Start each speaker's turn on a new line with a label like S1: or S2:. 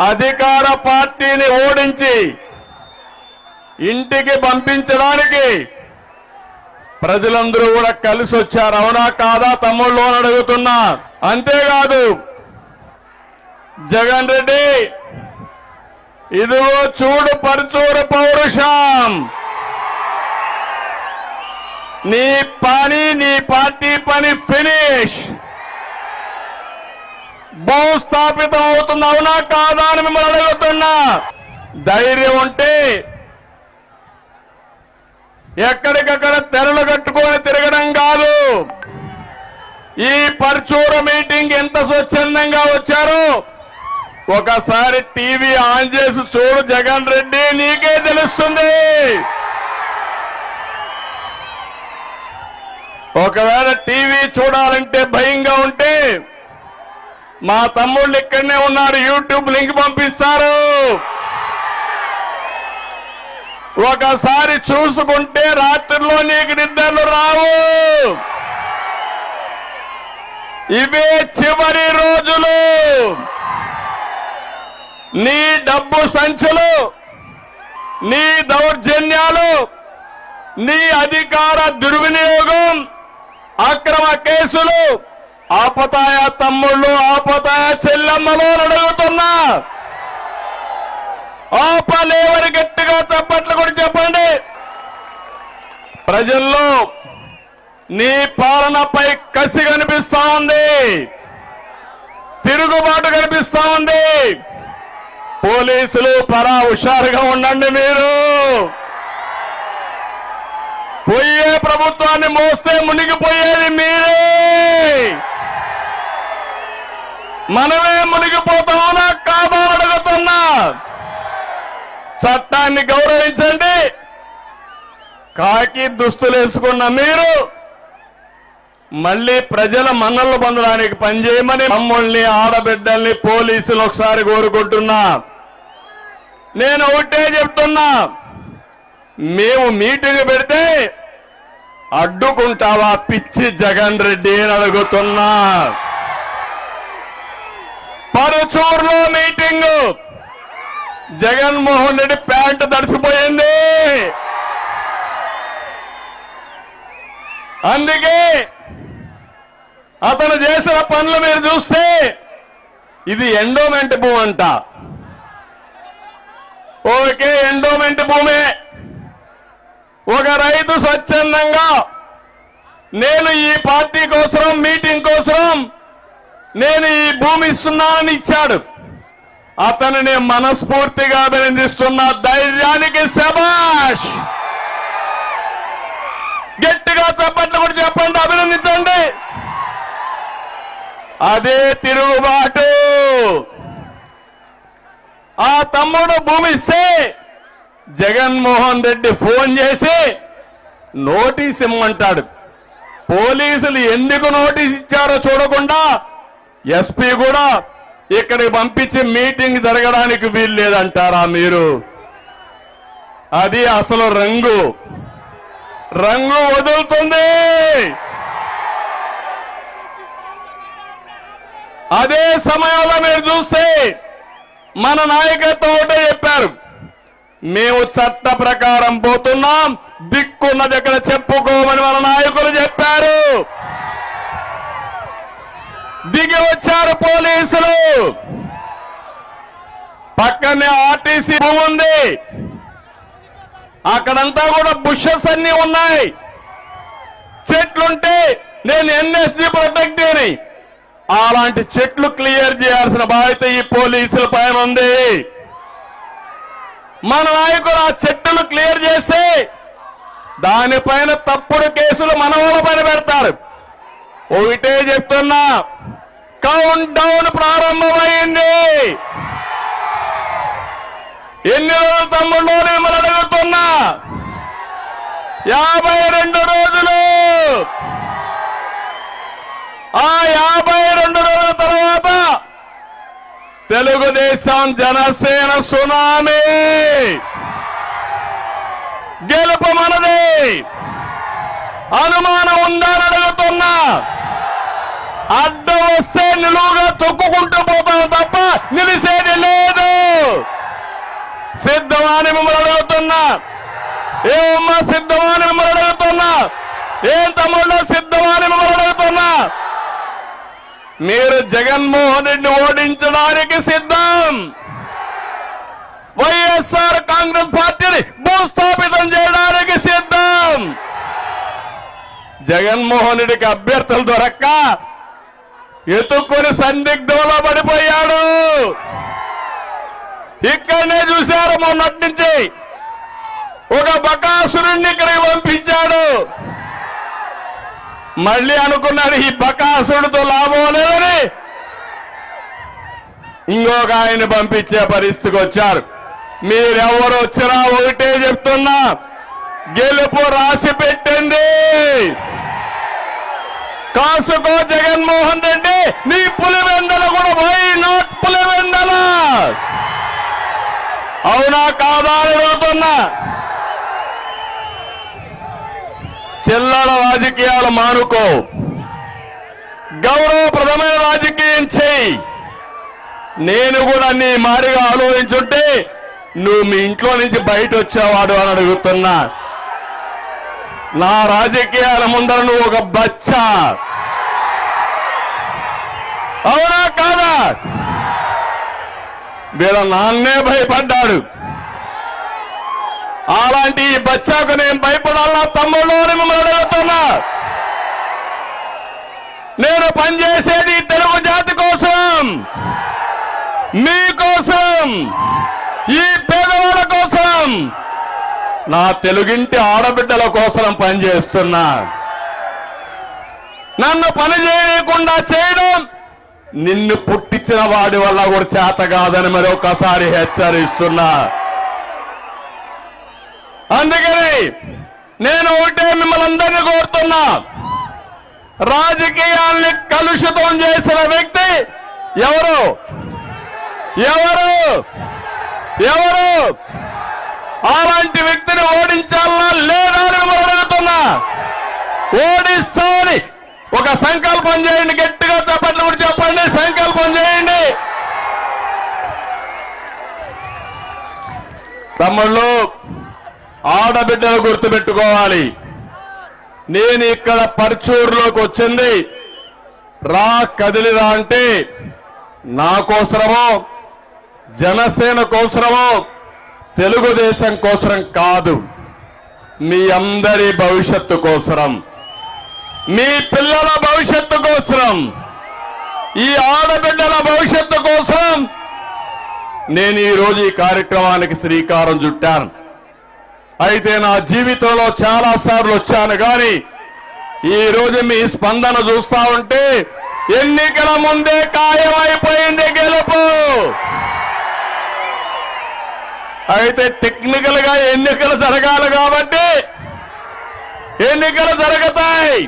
S1: అధికార పార్టీని ఓడించి ఇంటికి పంపించడానికి ప్రజలందరూ కూడా కలిసి వచ్చారు. అవునా కాదా తమ్ముళ్ళు అని అడుగుతున్నా. అంతేకాదు జగన్ రెడ్డి ఇదిగో చూడు పరుచూరు పౌరుషం. నీ పని నీ పార్టీ పని ఫినిష్. భూస్థాపితం అవుతుంది అవునా కాదా అని మిమ్మల్ని అడుగుతున్నా. ధైర్యం ఉంటే ఎక్కడికక్కడ తెరలు కట్టుకొని తిరగడం కాదు. ఈ పర్చూర మీటింగ్ ఎంత స్వచ్ఛందంగా వచ్చారో ఒకసారి టీవీ ఆన్ చేసి చూడు జగన్ రెడ్డి నీకే తెలుస్తుంది. ఒకవేళ టీవీ చూడాలంటే భయంగా ఉంటే మా తమ్ముళ్ళు ఇక్కడనే ఉన్నారు. యూట్యూబ్ లింక్ పంపిస్తారు. ఒకసారి చూసుకుంటే రాత్రిలో నీకు నిద్రలు రావు. ఇవే చివరి రోజులు. నీ డబ్బు సంచులు నీ దౌర్జన్యాలు నీ అధికార దుర్వినియోగం అక్రమ కేసులు ఆపతాయ తమ్ముళ్ళు ఆపతాయ చెల్లెమ్మలు అడుగుతున్నా. ఆపలేవని గట్టిగా చప్పట్లు కూడా చెప్పండి. ప్రజల్లో నీ పాలనపై కసి కనిపిస్తా ఉంది. తిరుగుబాటు కనిపిస్తా ఉంది. పోలీసులు పరా హుషారుగా ఉండండి మీరు. పోయే ప్రభుత్వాన్ని మోస్తే మునిగిపోయేది మీరే. మనమే మునిగిపోతామనా కాదా అడుగుతున్నా చట్టాన్ని గౌరవించండి. కాకి దుస్తులు వేసుకున్న మీరు మళ్ళీ ప్రజల మన్నలు పొందడానికి పనిచేయమని మమ్మల్ని ఆడబిడ్డల్ని పోలీసులు ఒకసారి కోరుకుంటున్నా. నేను ఒకటే చెప్తున్నా. మేము మీటింగ్ పెడితే అడ్డుకుంటావా పిచ్చి జగన్ రెడ్డి అని అడుగుతున్నా. పరుచూరులో మీటింగ్. జగన్మోహన్ రెడ్డి ప్యాంటు తడిసిపోయింది. అందుకే అతను చేసిన పనులు మీరు చూస్తే ఇది ఎండోమెంట్ భూమి అంట. ఓకే ఎండోమెంట్ భూమే. ఒక రైతు స్వచ్ఛందంగా నేను ఈ పార్టీ కోసం మీటింగ్ కోసం నేను ఈ భూమి ఇస్తున్నానని ఇచ్చాడు. అతనిని మనస్ఫూర్తిగా అభినందిస్తున్న ధైర్యానికి శబాష్ గట్టిగా చప్పట్లు కూడా చెప్పండి అభినందించండి! అదే తిరుగుబాటు! ఆ తమ్ముడు భూమి ఇస్తే జగన్మోహన్ రెడ్డి ఫోన్ చేసి నోటీస్ ఇమ్మంటాడు. పోలీసులు ఎందుకు నోటీస్ ఇచ్చారో చూడకుండా ఎస్పీ కూడా ఇక్కడికి పంపించి మీటింగ్ జరగడానికి వీలు లేదంటారా మీరు? అది అసలు రంగు. రంగు వదులుతుంది. అదే సమయంలో మీరు చూస్తే మన నాయకత్వం ఒకటే చెప్పారు. మేము చట్ట ప్రకారం పోతున్నాం దిక్కున్నది ఎక్కడ చెప్పుకోమని మన నాయకులు చెప్పారు. దిగి వచ్చారు పోలీసులు. పక్కనే ఆర్టీసీ ఉంది. అక్కడంతా కూడా బుషెస్ అన్ని ఉన్నాయి. చెట్లుంటే నేను ఎన్ఎస్జి ప్రొటెక్ట్ అని అలాంటి చెట్లు క్లియర్ చేయాల్సిన బాధ్యత ఈ పోలీసుల పైన ఉంది. మన నాయకులు ఆ చెట్లు క్లియర్ చేసి దానిపైన తప్పుడు కేసులు మన వాళ్ళ పైన పెడతారు. ఒకటే చెప్తున్నా కౌంట్ డౌన్ ప్రారంభమైంది. ఎన్ని రోజులు తమ్ముళ్ళు మిమ్మల్ని అడుగుతున్నా? యాభై రెండు రోజులు. ఆ యాభై రెండు రోజుల తర్వాత తెలుగుదేశం జనసేన సునామీ. గెలుపు మనది. అనుమానం ఉందని అడుగుతున్నా. అడ్డం వస్తే నిలువుగా తొక్కుకుంటూ పోతాం తప్ప నిలిసేది లేదు. సిద్ధమాని మిమ్మల్ని అడుగుతున్నా. ఏమమ్మా సిద్ధమాని మిమ్మల్ని అడుగుతున్నా? ఏం తమ్ముళ్ళ సిద్ధమాని మిమ్మల్ని అడుగుతున్నా? మీరు జగన్మోహన్ రెడ్డి ఓడించడానికి సిద్ధం. వైఎస్ఆర్ కాంగ్రెస్ పార్టీని భూస్థాపితం చేయడానికి సిద్ధం. జగన్మోహన్ రెడ్డికి అభ్యర్థులు దొరక్క ఎత్తుక్కొని సందిగ్ధంలో పడిపోయాడు. ఇక్కడనే చూశారు మొన్నటి నుంచి. ఒక బకాసురుణ్ణి ఇక్కడికి పంపించాడు. మళ్ళీ అనుకున్నాడు ఈ బకాసురుడితో లాభం లేదని. ఇంకొక ఆయన పంపించే పరిస్థితికి వచ్చారు. మీరెవరు వచ్చినా ఒకటే చెప్తున్నా గెలుపు రాసి పెట్టండి. కాసుకో జగన్మోహన్ రెడ్డి నీ పులివెందల కూడా వై నాట్ పులివెందల? అవునా కాదా అని అడుగుతున్నా. చిల్లర రాజకీయాలు మానుకో. గౌరవప్రదమైన రాజకీయం చేయి నేను కూడా నీ మారిగా ఆలోచించుంటే నువ్వు మీ ఇంట్లో నుంచి బయట వచ్చేవాడు అని అడుగుతున్నా. నా రాజకీయాల ముందర నువ్వు ఒక బచ్చా. అవునా కాదా? వీళ్ళ నాన్నే భయపడ్డాడు. అలాంటి ఈ బచ్చాకు నేను భయపడాలా తమ్ముళ్ళు అని మిమ్మల్ని అడుగుతున్నా. నేను పనిచేసేది తెలుగు జాతి కోసం. మీకోసం ఈ పేదవాళ్ళ కోసం. నా తెలుగింటి ఆడబిడ్డల కోసం పనిచేస్తున్నా. నన్ను పని చేయకుండా చేయడం నిన్ను పుట్టించిన వాడి వల్ల కూడా చేత కాదని మరొకసారి హెచ్చరిస్తున్నా. అందుకని నేను ఒకటే మిమ్మల్ని అందరినీ కోరుతున్నా. రాజకీయాల్ని కలుషితం చేసిన వ్యక్తి ఎవరు? ఎవరు? ఎవరు? అలాంటి వ్యక్తిని ఓడించాలన్నా లేదా అని మిమ్మల్ని అడుగుతున్నా. ఓడిస్తామని ఒక సంకల్పం చేయండి గట్టిగా చెప్పట్లు కూడా చెప్పండి సంకల్పం చేయండి. తమ్ముళ్ళు ఆడబిడ్డలు గుర్తుపెట్టుకోవాలి. నేను ఇక్కడ పర్చూరులోకి వచ్చింది. రా కదిలిరా అంటే నా కోసరమో జనసేన కోసరమో తెలుగుదేశం కోసరం కాదు. మీ అందరి భవిష్యత్తు కోసరం. మీ పిల్లల భవిష్యత్తు కోసరం. ఈ ఆడబిడ్డల భవిష్యత్తు కోసం నేను ఈరోజు ఈ కార్యక్రమానికి శ్రీకారం చుట్టాను. అయితే నా జీవితంలో చాలా సార్లు వచ్చాను కానీ ఈ రోజు మీ స్పందన చూస్తా ఉంటే ఎన్నికల ముందే ఖాయమైపోయింది గెలుపు. అయితే టెక్నికల్గా ఎన్నికలు జరగాలి కాబట్టి ఎన్నికలు జరుగుతాయి.